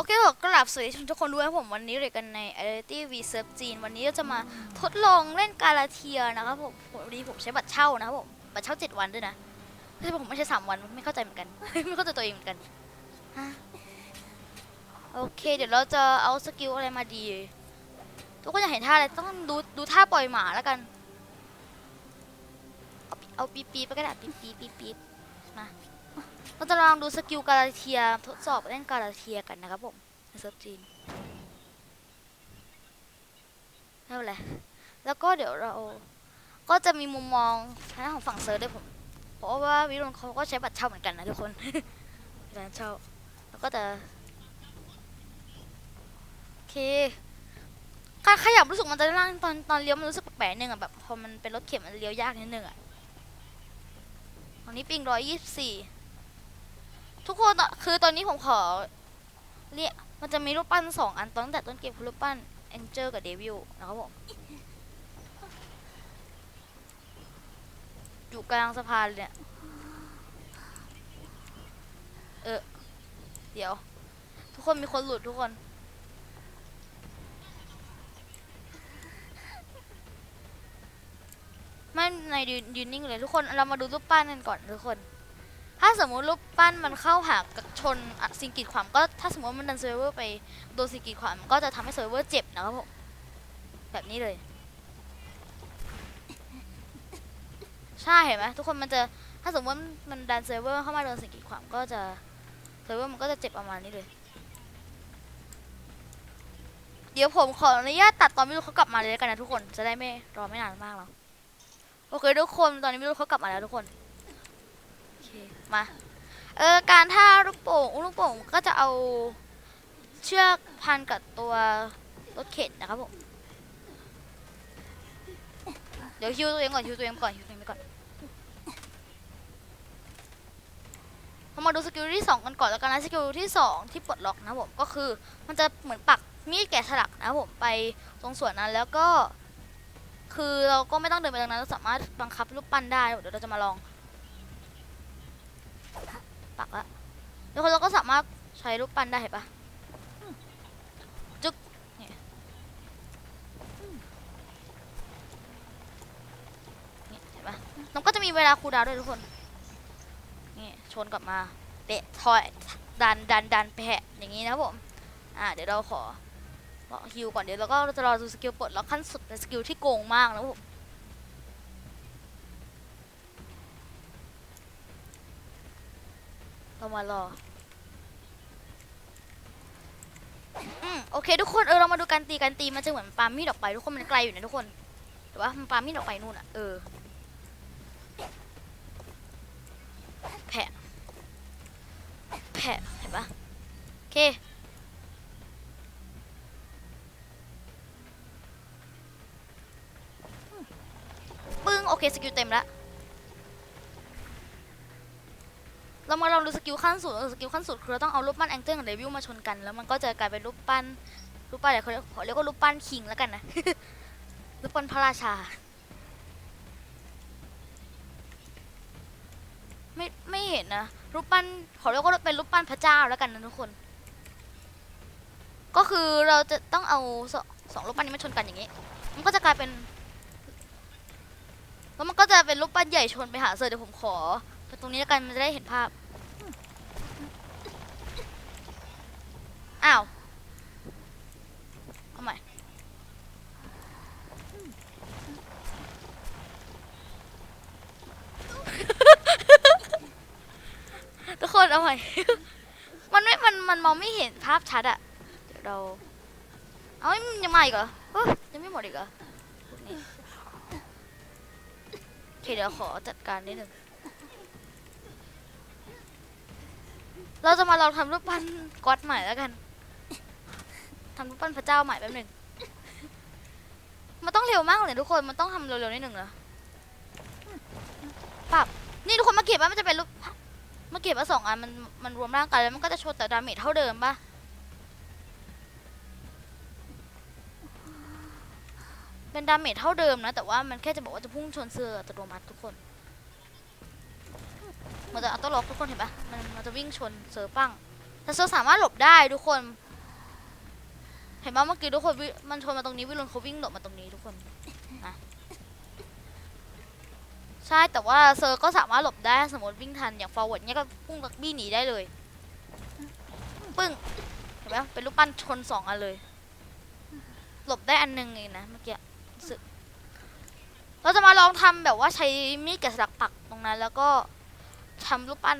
โอเคผมกราบสวัสดีทุกคนด้วยผมวันนี้เลยกันใน Identity V s e r v จีนวันนี้เราจะมาทดลองเล่นกาลาเทียนะครับผมผมวันนี้ผมใช้บัตรเช่านะครับผมบัตรเช่า 7 วันด้วยนะไม่ใช่ผมไม่ใช่3วันไม่เข้าใจเหมือนกัน ไม่เข้าใจตัวเองเหมือนกันฮะโอเค เดี๋ยวเราจะเอาสกิลอะไรมาดี ทุกคนอยากเห็นท่าอะไรต้องดูดูท่าปล่อยหมาแล้วกัน เอาปีปีปีไปก็ได้ปีปีปีปี เราจะลองดูสกิลกาลาเทียทดสอบเล่นกาลาเทียกันนะครับผมในเซิร์ฟจีนไม่เป็นไรแล้วก็เดี๋ยวเราก็จะมีมุมมองทางของฝั่งเซิร์ฟด้วยผม เพราะว่าวิรุณเขาก็ใช้บัตรเช่าเหมือนกันนะทุกคนร้านเช่า แล้วก็จะโอเคการขยับรู้สึกมันจะล่างตอนตอนเลี้ยวมันรู้สึกแปลกๆนึงอะแบบพอมันเป็นรถเข็นมันเลี้ยวยากนิดนึงอะตอนนี้ปิงร้อยยี่สิบสี่ ทุกคนคือตอนนี้ผมขอเรียกมันจะมีรูปปั้นสองอันตั้งแต่ต้นเกมคือรูปปั้นแองเจลกับเดวิลนะครับผมอยู่กลางสะพานเนี่ยเออเดี๋ยว ทุกคนมีคนหลุดทุกคน ไม่ในยืนยืนนิ่งเลยทุกคนเรามาดูรูปปั้นกันก่อนทุกคน ถ้าสมมุติรูปปั้นมันเข้าหากชนสิ่งกีดขวางก็ถ้าสมมติมันดันเซิร์ฟเวอร์ไปโดนสิ่งกีดขวางมันก็จะทำให้เซิร์ฟเวอร์เจ็บนะครับผมแบบนี้เลย ใช่เห็นไหมทุกคนมันจะถ้าสมมติมันดันเซิร์ฟเวอร์เข้ามาโดนสิ่งกีดขวางก็จะเซิร์ฟเวอร์มันก็จะเจ็บประมาณนี้เลย เดี๋ยวผมขออนุญาตตัดตอนไม่รู้เขากลับมาเลยกันนะทุกคนจะได้ไม่รอไม่นานมากหรอกโอเคทุกคนตอนนี้ไม่รู้เขากลับมาแล้วทุกคน มา เออ การท่าลูกโป่งลูกโป่งก็จะเอาเชือกพันกับตัวรถเข็นนะครับผม เดี๋ยวฮิวตัวเองก่อนฮิวตัวเองก่อนฮิวตัวเองไปก่อนเรามาดูสกิลที่สองกันก่อนแล้วกันนะสกิลที่สองที่ปลดล็อกนะผมก็คือ มันจะเหมือนปักมีดแกะสลักนะผมไปตรงส่วนนั้นแล้วก็ คือเราก็ไม่ต้องเดินไปตรงนั้นเราสามารถบังคับรูปปั้นได้เดี๋ยวเราจะมาลอง ปักละแล้วคนเราก็สามารถใช้รูปปั้นได้เห็นปะจึ๊กเนี่เห็นปะมันก็จะมีเวลาคูดาวด้วยทุกคน นี่ชนกลับมาเตะถอยดันดันดันแผะอย่างนี้นะผม อ่าเดี๋ยวเราขอบอฮิวก่อนเดี๋ยวเราก็จะรอดูสกิลปลดล็อกขั้นสุดเป็นสกิลที่โกงมากนะผม เรามารออืมโอเค ทุกคนเออเรามาดูการตีการตีมันจะเหมือนปามีดออกไปทุกคนมันไกลอยู่นะทุกคนแต่ว่ามันปามีดออกไปนู่นอะเออแผะแผะเห็นปะโอเคปึ้งโอเคสกิลเต็มแล้ว เรามาลองดูสกิลขั้นสุดสกิลขั้นสุดคือเราต้องเอารูปปั้นแองเจิลกับเดวิลมาชนกัน แล้วมันก็จะกลายเป็นรูปปั้นรูปปั้นอะไรเขาเรียกเขาเรียกว่ารูปปั้นคิงแล้วกันนะรูปปั้นพระราชา ไม่ไม่เห็นนะรูปปั้นเขาเรียกว่าเป็นรูปปั้นพระเจ้าแล้วกันนะทุกคน ก็คือเราจะต้องเอาสสองรูปปั้นนี้มาชนกันอย่างนี้ มันก็จะกลายเป็นแล้วมันก็จะเป็นรูปปั้นใหญ่ชนไปหาเซอร์เดี๋ยวผมขอไปตรงนี้แล้วกันมันจะได้เห็นภาพ อ้าวเอาใหม่ทุกคนเอาใหม่ มันไม่ มัน มันมองไม่เห็นภาพชัดอะเดี๋ยวเรา เอาไม่ยังมาอีกเหรอเอ้ยยังไม่หมดอีกเหรอนี้โอเคเดี๋ยวขอจัดการนิดนึงเราจะมาลองทำรูปปั้นก๊อตใหม่แล้วกัน รูปปั้นพระเจ้าใหม่แป๊บหนึ่ง มันต้องเร็วมากเลยทุกคน มันต้องทำเร็วๆนิดหนึ่งนะปรับนี่ทุกคนมาเก็บว่ามันจะเป็นรูปมาเก็บว่าสองอันมันมันรวมร่างกันแล้วมันก็จะชนแต่ดาเมจเท่าเดิมปะเป็นดาเมจเท่าเดิมนะ แต่ว่ามันแค่จะบอกว่าจะพุ่งชนเสืออัตโนมัติทุกคนมันจะอัตโนล็อกทุกคนเห็นปะมันมันจะวิ่งชนเซอปั้งแต่เซอสามารถหลบได้ทุกคน เห็นไหมเมื่อกี้ทุกคนวิมันชนมาตรงนี้วิรุณเขาวิ่งหลบมาตรงนี้ทุกคนนะใช่แต่ว่าเซอร์ก็สามารถหลบได้สมมติวิ่งทันอย่าง forward เนี้ยก็พุ่งลักบี้หนีได้เลยปึ้งเห็นไหมเป็นลูกปั้นชนสองอันเลย หลบได้อันหนึงเองนะเมื่อกี้สึกเราจะมาลองทำแบบว่าใช้มีดแกะสลักปักตรงนั้น แล้วก็ทำรูปปั้น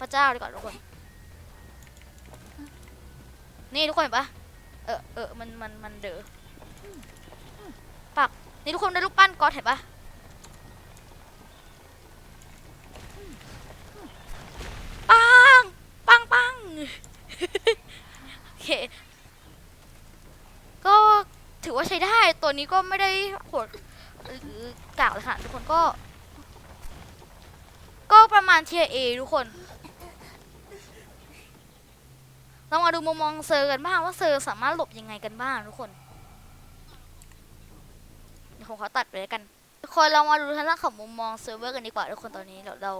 พระเจ้าดีกว่าทุกคนนี่ทุกคนเห็นปะ เออเออมันมันมันเดอปักนี่ทุกคนได้รูปปั้นก๊อตเห็นปะปังปังปังโอเคก็ถือว่าใช้ได้ตัวนี้ก็ไม่ได้โหดหรือกากเลยค่ะทุกคนก็ ก็ประมาณเทียเอทุกคน เรามาดูมุมมองเซอร์กันบ้างว่าเซอร์สามารถหลบยังไงกันบ้างทุกคนเดี๋ยวผมขอตัดไปแล้วกัน ทุกคนเรามาดูทางด้านของมุมมองเซิร์ฟเวอร์กันดีกว่าทุกคนตอนนี้เดี๋ยวเรา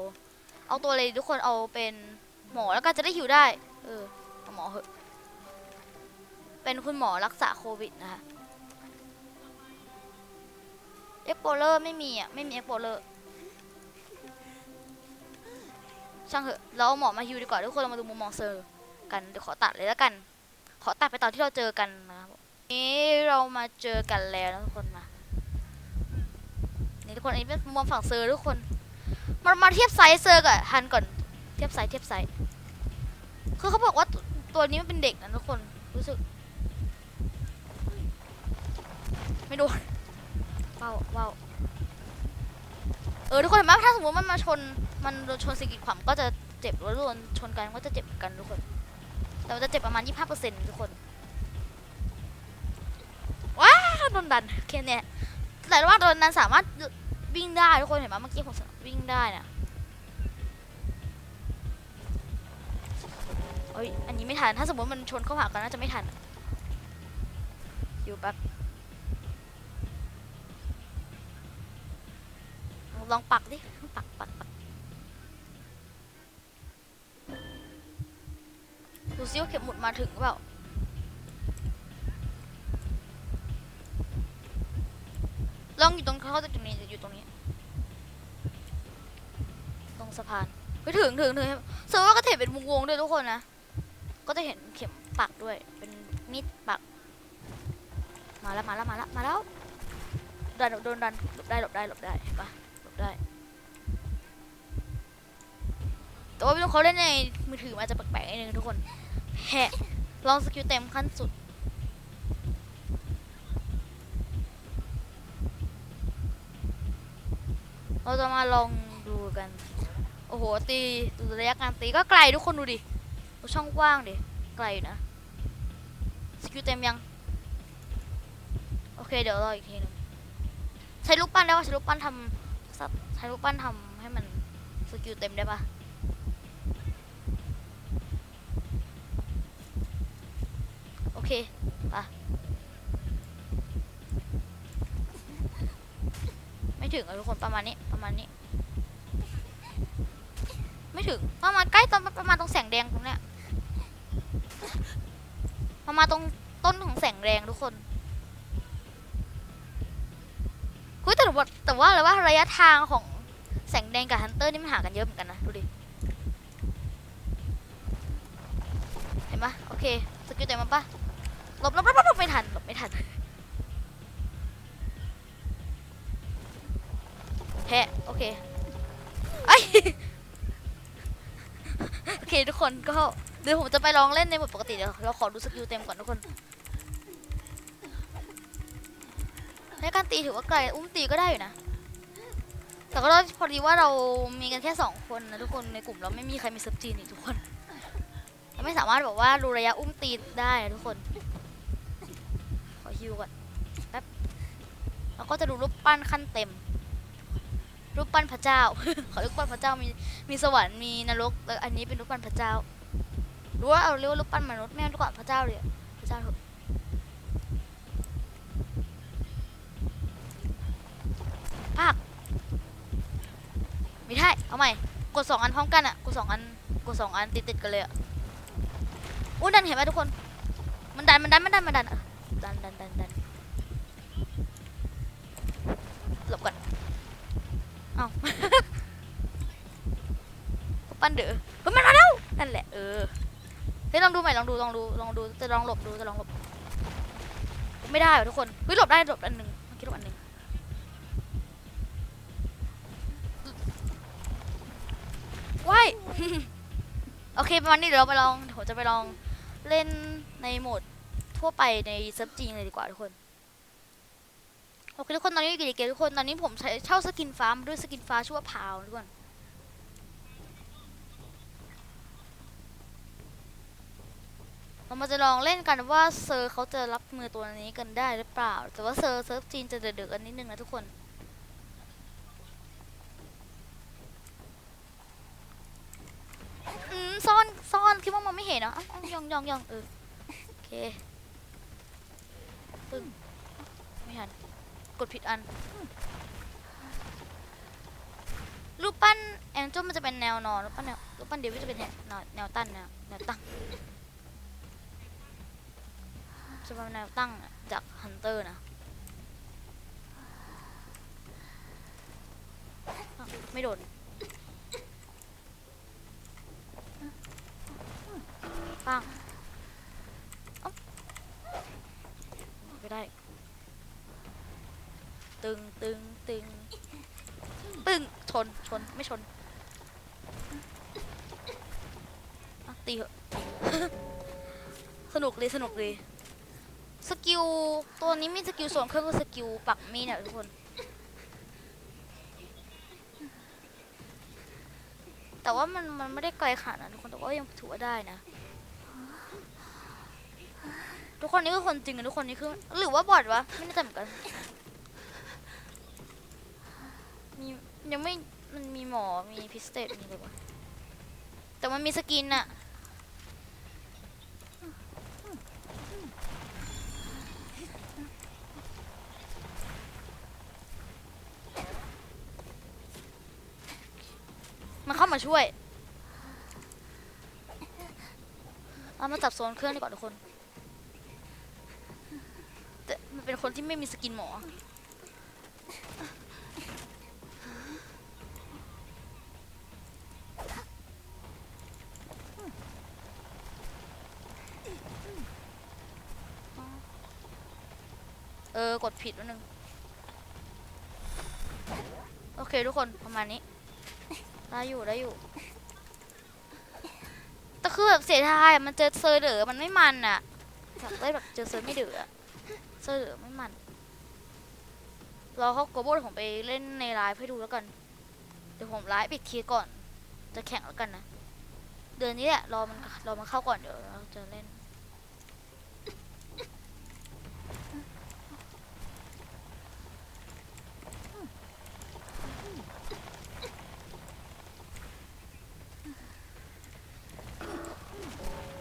เอาตัวเลยทุกคนเอาเป็นหมอแล้วก็จะได้หิวได้ เออเหมอเหอะเป็นคุณหมอรักษาโควิดนะคะเอ็กโปเลอร์ไม่มีอะไม่มีเอ็กโปเลอร์ช่างเหอะเราเอาหมอมาฮิวดีกว่าทุกคนเรามาดูมุมมองเซอร์ กันเดี๋ยวขอตัดเลยแล้วกัน ขอตัดไปตอนที่เราเจอกันนะครับนี่เรามาเจอกันแล้วทุกคนมานี่ทุกคนอันนี้เป็นมุมฝั่งเซอร์ทุกคนมามาเทียบไซส์เซอร์กับฮันก่อนเทียบไซส์เทียบไซส์คือเขาบอกว่าตัวนี้มันเป็นเด็กนะทุกคนรู้สึก ไม่โดนเว้าวว้าวเออทุกคนเห็นไหมถ้าสมมติมันมาชนมันโดนชนสกิดขวามก็จะเจ็บหรือว่าโดนชนกันก็จะเจ็บเหมือนกันทุกคน แต่จะเจ็บประมาณ 25%ทุกคน ว้าโดนดันแค่เนี้ยแต่ว่าโดนดันสามารถวิ่งได้ทุกคนเห็นไหมเมื่อกี้ผมวิ่งได้น่ะเอ้ย อันนี้ไม่ทัน ถ้าสมมติมันชนเข้าหากันน่าจะไม่ทัน อยู่แป๊บลองปักดิ ปักปักปัก ดูซิว่าเข็มหมุดมาถึงหรือเปล่าลองอยู่ตรงเขาจะตรงนี้จะอยู่ตรงนี้ ตรงสะพานไปถึงถึงถึงสมมติว่าก็เห็นเป็นวงๆด้วยทุกคนนะ ก็จะเห็นเข็มปักด้วย เป็นมีดปัก มาแล้วมาแล้วมาแล้วมาแล้วดันโดนดันหลบได้หลบได้หลบได้เห็นปะหลบได้ แต่ว่าพี่ลูกเขาเล่นในมือถือมาจะแปลกๆนิดนึงทุกคนแฮะลองสกิลเต็มขั้นสุดเราจะมาลองดูกัน โอ้โห ตีดูระยะการตีก็ไกลทุกคนดูดิดูช่องกว้างดิ ไกลอยู่นะ สกิลเต็มยัง โอเค เดี๋ยวรออีกทีหนึงใช้ลูกปั้นได้ปะใช้ลูกปั้นทำใช้ลูกปั้นทำให้มันสกิลเต็มได้ปะโอ เคปะไม่ถึงอะทุกคนประมาณนี้ประมาณนี้ ไม่ถึงประมาณใกล้ตอนประมาณตรงแสงแดงตรงเนี้ยประมาณตรงต้นของแสงแดงทุกคนคุยแต่ว่าแต่ว่าอะไรว่าระยะทางของแสงแดงกับฮันเตอร์นี่มันห่างกันเยอะเหมือนกันนะดูดิเห็นปะโอเคสกิลเต็มมาปะ หลบหลบหลบหลบไม่ทันหลบไม่ทันแพ้โอเคไอยโอเคทุกคนก็เดี๋ยวผมจะไปลองเล่นในหมดปกติเดี๋ยวเราขอดูสกิลเต็มก่อนทุกคนในการตีถือว่าไกลอุ้มตีก็ได้อยู่นะ แต่ก็พอดีว่าเรามีกันแค่สองคนนะทุกคนในกลุ่มเราไม่มีใครมีเซิร์ฟจีนอีกทุกคน เราไม่สามารถบอกว่าดูระยะอุ้มตีได้นะทุกคน ฮิวก่อนแป๊บเราก็จะดูรูปปั้นขั้นเต็ม รูปปั้นพระเจ้า ขอรูปปั้นพระเจ้ามีมีสวรรค์มีนรกแล้วอันนี้เป็นรูปปั้นพระเจ้าหรือว่าเอาเรียกว่ารูปปั้นมนุษย์ไม่เอาดีกว่าพระเจ้าเลยพระเจ้าเถอะไม่ได้เอาใหม่กดสองอันพร้อมกันอะกดสองอันกดสองอันติดติดๆกันเลยอะอุ้ยนั่นเห็นไหมทุกคน มันดันมันดันมันดันมันดันเออ ดันดันดันดันหลบก่อนเอ้าปั้นเด้อเฮ้ยมันมาแล้วนั่นแหละเออเฮ้ยลองดูใหม่ลองดูลองดูลองดูจะลองหลบดูจะลองหลบไม่ได้ว่ะทุกคนเฮ้ยหลบได้หลบอันหนึ่งเมื่อกี้หลบอันหนึ่งว้ายโอเคประมาณนี้เดี๋ยวเราไปลองผมจะไปลองเล่นในโหมด ทั่วไปในเซิร์ฟจริงเลยดีกว่าทุกคนโอเคทุกคนตอนนี้อยู่กี่เกมทุกคนตอนนี้ผมใช้เช่าสกินฟ้ามาด้วยสกินฟ้าชื่อว่าพาวทุกคนเรามาจะลองเล่นกันว่าเซอร์เขาจะรับมือตัวนี้กันได้หรือเปล่า แต่ว่าเซอร์เซิร์ฟจีนจะเดือดกันนิดนึงนะทุกคนอืมซ่อนซ่อนคิดว่ามันไม่เห็นเหรออะอะยองยองยองเออโอเค ปึ้งไม่ทันกดผิดอัน รูปปั้นแองเจิลมันจะเป็นแนวนอนรูปปั้นแนวรูปปั้นเดวิดจะเป็นแนวแนวตั้งแนวแนวตั้งจะเป็นแนวตั้งจากฮันเตอร์นะไม่โดนปังเอ้า ไม่ได้ ตึงตึงตึงปึ้งชนชนไม่ชนตีเหอะสนุกเลยสนุกเลยสกิลตัวนี้มีสกิลส่วนคือสกิลปักมีเนี่ยทุกคน แต่ว่ามันมันไม่ได้ไกลขนาดนั้นทุกคนแต่ว่ายังถือว่าได้นะ ทุกคนนี่คือคนจริงอะทุกคนนี่คือหรือว่าบอดวะไม่แน่ใจเหมือนกันมียังไม่มันมีหมอมีพิสเตตมีอะไรวะแต่มันมีสกินอะมันเข้ามาช่วย เอามาจับโซนเครื่องดีกว่าทุกคน เป็นคนที่ไม่มีสกินหมอ เออ กดผิดนิดนึง โอเคทุกคนประมาณนี้ ได้อยู่ได้อยู่ แต่คือแบบเสียดายอะมันเจอเซอร์เดอมันไม่มันอะอยากได้แบบเจอเซอร์ไม่เดืออะ เซอร์ไม่มันรอเขาโกโบเดี๋ยวผมไปเล่นในไลฟ์ให้ดูแล้วกัน เดี๋ยวผมไลฟ์อีกทีก่อน จะแข่งแล้วกันนะ เดือนนี้แหละรอมันรอมันเข้าก่อนเดี๋ยวเราจะเล่น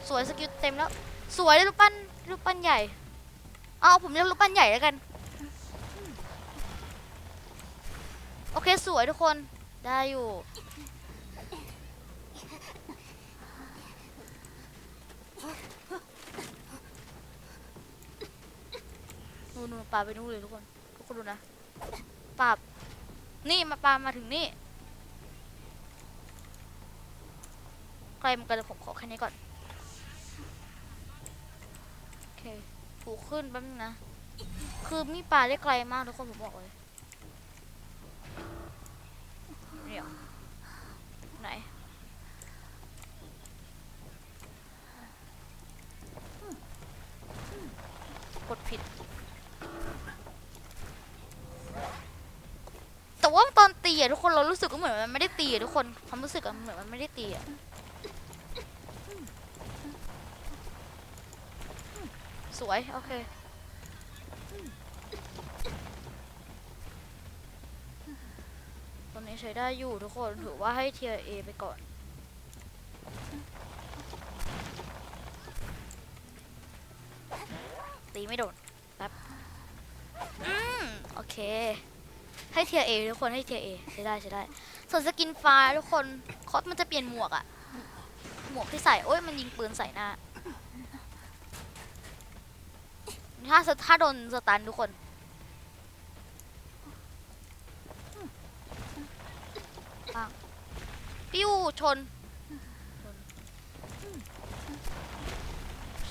สวยสกิลเต็มแล้ว สวยรูปปั้นรูปปั้นใหญ่ เอาผมเรียกรูปปั้นใหญ่แล้วกัน โอเคสวยทุกคนได้อยู่นู่นปลาไปนู่นเลยทุกคน ทุกคนดูนะปลาบนี่มาปลามาถึงนี่ใกล้เหมันกันเดี๋ยวผมขอแค่นี้ก่อน โอเค ถูกขึ้นแป๊บนึงนะ คือมีปลาได้ไกลมากทุกคนผมบอกเลยเดี๋ยวไหนกดผิด แต่ว่าตอนตีอะทุกคนเรารู้สึกก็เหมือนมันไม่ได้ตีอะทุกคนความรู้สึกอะเหมือนมันไม่ได้ตีอะ สวย โอเค ตอนนี้ใช้ได้อยู่ทุกคน ถือว่าให้เทียเอไปก่อนตีไม่โดนแป๊บ อืม โอเค ให้เทียเอทุกคนให้เทียเอใช้ได้ใช้ได้ ส่วนสกินฟ้าทุกคน คอสมันจะเปลี่ยนหมวกอะหมวกที่ใส่ โอ้ยมันยิงปืนใส่หน้า ถ้าถ้าโดนสตันทุกคนปังปิ้วชน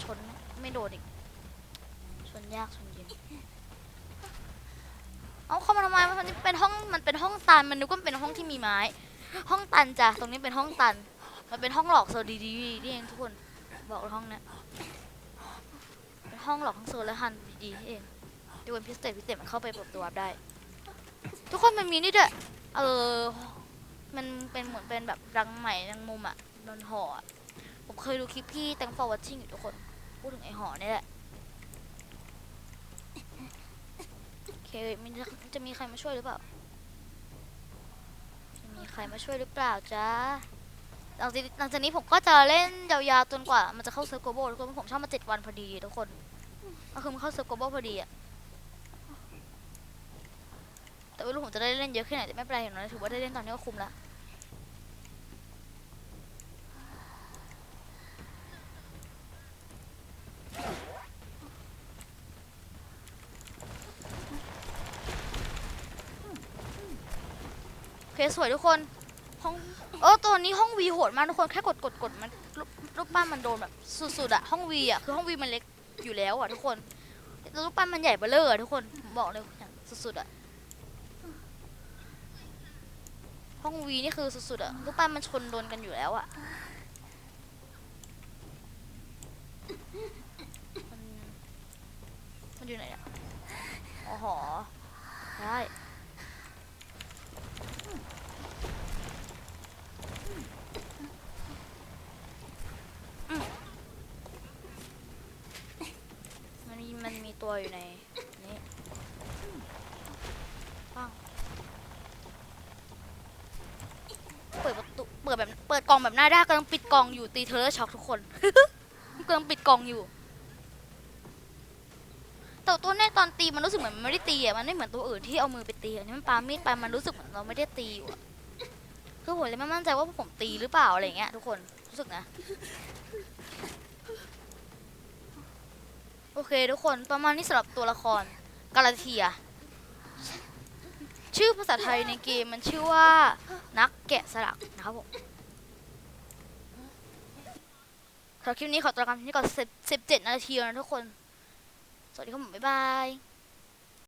ชนไม่โดนอีก ชนยากชนเย็นเอาเข้ามาทำไมมันเป็นห้องมันเป็นห้องตันมันนึกว่าเป็นห้องที่มีไม้ ห้องตันจ้ะตรงนี้เป็นห้องตัน มันเป็นห้องหลอกโซดีดีนี่เองทุกคน บอกห้องเนี้ย ห้องหลอกทั้งโซและฮันดีๆเองดูเป็นพิเศษพิเศษมันเข้าไปเปิดตัวได้ ทุกคนมันมีนี่ด้วยเออ มันเป็นเหมือนเป็นแบบรังใหม่รังมุมอะโดนห่ออะผมเคยดูคลิปพี่แตงฟอร์วัตชิ่งอยู่ทุกคน พูดถึงไอห่อนี่แหละโอเคมันจะจะมีใครมาช่วยหรือเปล่า จะมีใครมาช่วยหรือเปล่าจ๊ะหลังจากหลังจากนี้ผมก็จะเล่นยาวๆจนกว่ามันจะเข้าเซิร์ฟโกลบทุกคนผมชอบมาเจ็ดวันพอดีทุกคน ก็คือมันเข้าเซิร์ฟโกลบอลพอดีอะแต่ไม่รู้ผมจะได้เล่นเยอะแค่ไหนแต่ไม่เป็นไรอย่างน้อยถือว่าได้เล่นตอนนี้ก็คุ้มละโอเคสวยทุกคนห้องเออตัวนี้ห้องวีโหดมากทุกคนแค่กดกดกดมันรูปรูปปั้นมันโดนแบบสุดๆอะห้องวีอะคือห้องวีมันเล็ก อยู่แล้วอะทุกคนแต่รูปปั้นมันใหญ่เบ้อเร่ออะทุกคนบอกเลยสุดๆอะห้องวีนี่คือสุดๆอะรูปปั้นมันชนโดนกันอยู่แล้วอะมันอยู่ไหนอะอ๋อหอได้ มันมีมันมีตัวอยู่ในนี้ปังเปิดประตูเปิดแบบเปิดกล่องแบบหน้าด้านกำลังปิดกล่องอยู่ตีเทอร์ช็อกทุกคนกำลังปิดกล่องอยู่แต่ตัวเนี้ยตอนตีมันรู้สึกเหมือนมันไม่ได้ตีอะมันไม่เหมือนตัวอื่นที่เอามือไปตีอันนี้มันปามีดไปมันรู้สึกเหมือนเราไม่ได้ตีอยู่อะคือผมเลยไม่มั่นใจว่าผมตีหรือเปล่าอะไรเงี้ยทุกคนรู้สึกนะโอเค ทุกคนประมาณนี้สำหรับตัวละครกาลาเทีย ชื่อภาษาไทยในเกมมันชื่อว่านักแกะสลักนะครับผม สำหรับคลิปนี้ขอตัวลาไปก่อน17นาทีแล้วนะทุกคน สวัสดีครับผมบ๊ายบาย